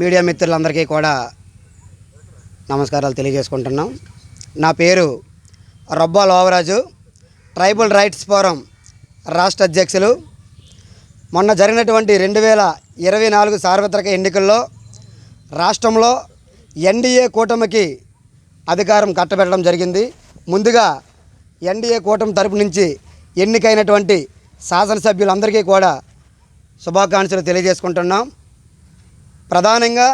Media మిత్రులందరికీ కూడా నమస్కారాలు తెలియజేసుకుంటున్నాం. నా పేరు Rabba Lovaraju. Tribal rights forum రాష్ట్ర అధ్యక్షులు. మొన్న జరిగినటువంటి రెండు వేల ఇరవై నాలుగు సార్వత్రిక ఎన్నికల్లో రాష్ట్రంలో ఎన్డీఏ కూటమికి అధికారం కట్టబెట్టడం జరిగింది. ముందుగా ఎన్డీఏ కూటమి తరపు నుంచి ఎన్నికైనటువంటి శాసనసభ్యులందరికీ కూడా శుభాకాంక్షలు తెలియజేసుకుంటున్నాం. ప్రధానంగా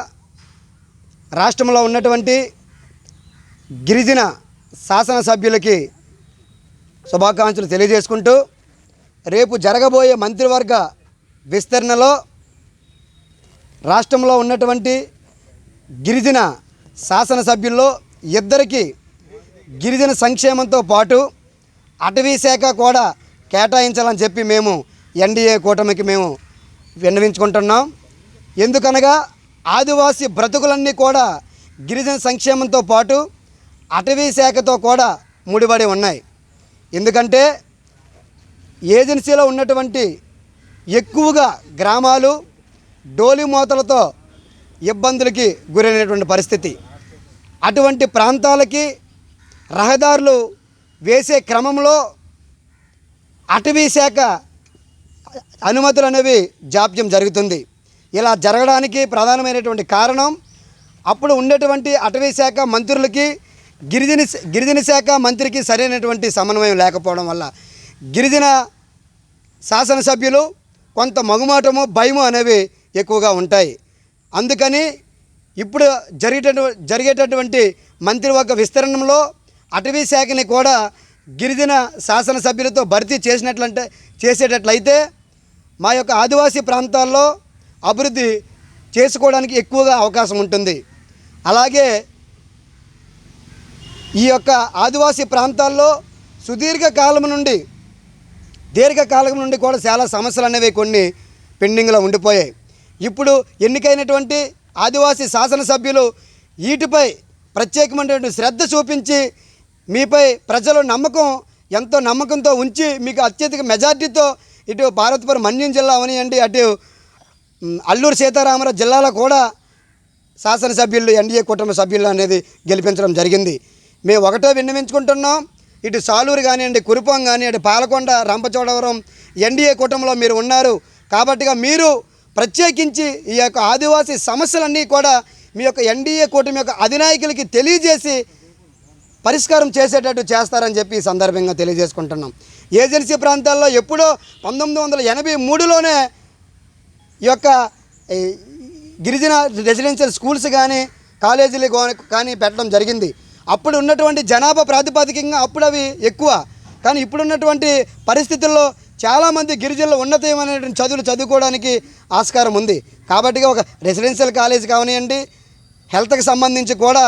రాష్ట్రంలో ఉన్నటువంటి గిరిజన శాసనసభ్యులకి శుభాకాంక్షలు తెలియజేసుకుంటూ రేపు జరగబోయే మంత్రివర్గ విస్తరణలో రాష్ట్రంలో ఉన్నటువంటి గిరిజన శాసనసభ్యుల్లో ఇద్దరికి గిరిజన సంక్షేమంతో పాటు అటవీ శాఖ కూడా కేటాయించాలని చెప్పి మేము ఎన్డీఏ కూటమికి మేము విన్నవించుకుంటున్నాం. ఎందుకనగా ఆదివాసీ బ్రతుకులన్నీ కూడా గిరిజన సంక్షేమంతో పాటు అటవీ శాఖతో కూడా ముడిపడి ఉన్నాయి. ఎందుకంటే ఏజెన్సీలో ఉన్నటువంటి ఎక్కువగా గ్రామాలు డోలి మూతలతో ఇబ్బందులకి గురైనటువంటి పరిస్థితి. అటువంటి ప్రాంతాలకి రహదారులు వేసే క్రమంలో అటవీ శాఖ అనుమతులు అనేవి జాప్యం జరుగుతుంది. ఇలా జరగడానికి ప్రధానమైనటువంటి కారణం అప్పుడు ఉండేటువంటి అటవీ శాఖ మంత్రులకి గిరిజన గిరిజన శాఖ మంత్రికి సరైనటువంటి సమన్వయం లేకపోవడం వల్ల గిరిజన శాసనసభ్యులు కొంత మగుమాటము భయము అనేవి ఎక్కువగా ఉంటాయి. అందుకని ఇప్పుడు జరిగేటటు జరిగేటటువంటి మంత్రివర్గ విస్తరణలో అటవీ శాఖని కూడా గిరిజన శాసనసభ్యులతో భర్తీ చేసినట్లంటే చేసేటట్లయితే మా యొక్క ఆదివాసీ ప్రాంతాల్లో అభివృద్ధి చేసుకోవడానికి ఎక్కువగా అవకాశం ఉంటుంది. అలాగే ఈ యొక్క ఆదివాసీ ప్రాంతాల్లో సుదీర్ఘకాలం నుండి దీర్ఘకాలం నుండి కూడా చాలా సమస్యలు అనేవి కొన్ని పెండింగ్లో ఉండిపోయాయి. ఇప్పుడు ఎన్నికైనటువంటి ఆదివాసీ శాసనసభ్యులు వీటిపై ప్రత్యేకమైనటువంటి శ్రద్ధ చూపించి మీపై ప్రజలు నమ్మకం ఎంతో నమ్మకంతో ఉంచి మీకు అత్యధిక మెజార్టీతో ఇటు భారతపురం మన్యం జిల్లా అవనియండి అటు అల్లూరు సీతారామరాజు జిల్లాలో కూడా శాసనసభ్యులు ఎన్డీఏ కుటుంబ సభ్యులు అనేది గెలిపించడం జరిగింది. మేము ఒకటే విన్నవించుకుంటున్నాం. ఇటు సాలూరు కానివ్వండి కురుపం కానీ అటు పాలకొండ రంపచోడవరం ఎన్డీఏ కుటుంబంలో మీరు ఉన్నారు. కాబట్టిగా మీరు ప్రత్యేకించి ఈ యొక్క ఆదివాసీ సమస్యలన్నీ కూడా మీ యొక్క ఎన్డీఏ కూటమి యొక్క అధినాయకులకి తెలియజేసి పరిష్కారం చేసేటట్టు చేస్తారని చెప్పి ఈ సందర్భంగా తెలియజేసుకుంటున్నాం. ఏజెన్సీ ప్రాంతాల్లో ఎప్పుడో పంతొమ్మిది వందల ఎనభై మూడులోనే ఈ యొక్క గిరిజన రెసిడెన్షియల్ స్కూల్స్ కానీ కాలేజీలు కానీ పెట్టడం జరిగింది. అప్పుడు ఉన్నటువంటి జనాభా ప్రాతిపదికంగా అప్పుడు అవి ఎక్కువ. కానీ ఇప్పుడున్నటువంటి పరిస్థితుల్లో చాలామంది గిరిజనులు ఉన్నతమైనటువంటి చదువులు చదువుకోవడానికి ఆస్కారం ఉంది. కాబట్టి ఒక రెసిడెన్షియల్ కాలేజ్ కావనివ్వండి హెల్త్కి సంబంధించి కూడా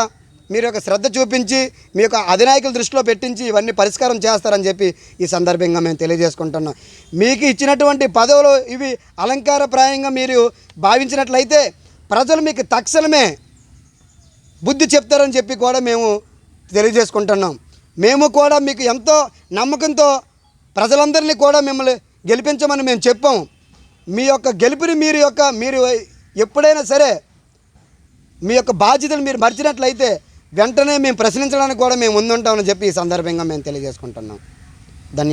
మీరు యొక్క శ్రద్ధ చూపించి మీ యొక్క అధినాయకుల దృష్టిలో పెట్టించి ఇవన్నీ పరిష్కారం చేస్తారని చెప్పి ఈ సందర్భంగా మేము తెలియజేసుకుంటున్నాం. మీకు ఇచ్చినటువంటి పదవులు ఇవి అలంకారప్రాయంగా మీరు భావించినట్లయితే ప్రజలు మీకు తక్షణమే బుద్ధి చెప్తారని చెప్పి కూడా మేము తెలియజేసుకుంటున్నాం. మేము కూడా మీకు ఎంతో నమ్మకంతో ప్రజలందరినీ కూడా మిమ్మల్ని గెలిపించమని మేము చెప్పాం. మీ యొక్క గెలుపుని మీరు యొక్క మీరు ఎప్పుడైనా సరే మీ యొక్క బాధ్యతలు మీరు మర్చినట్లయితే వెంటనే మేము ప్రశ్నించడానికి కూడా మేము ముందుంటామని చెప్పి ఈ సందర్భంగా మేము తెలియజేసుకుంటున్నాం. ధన్య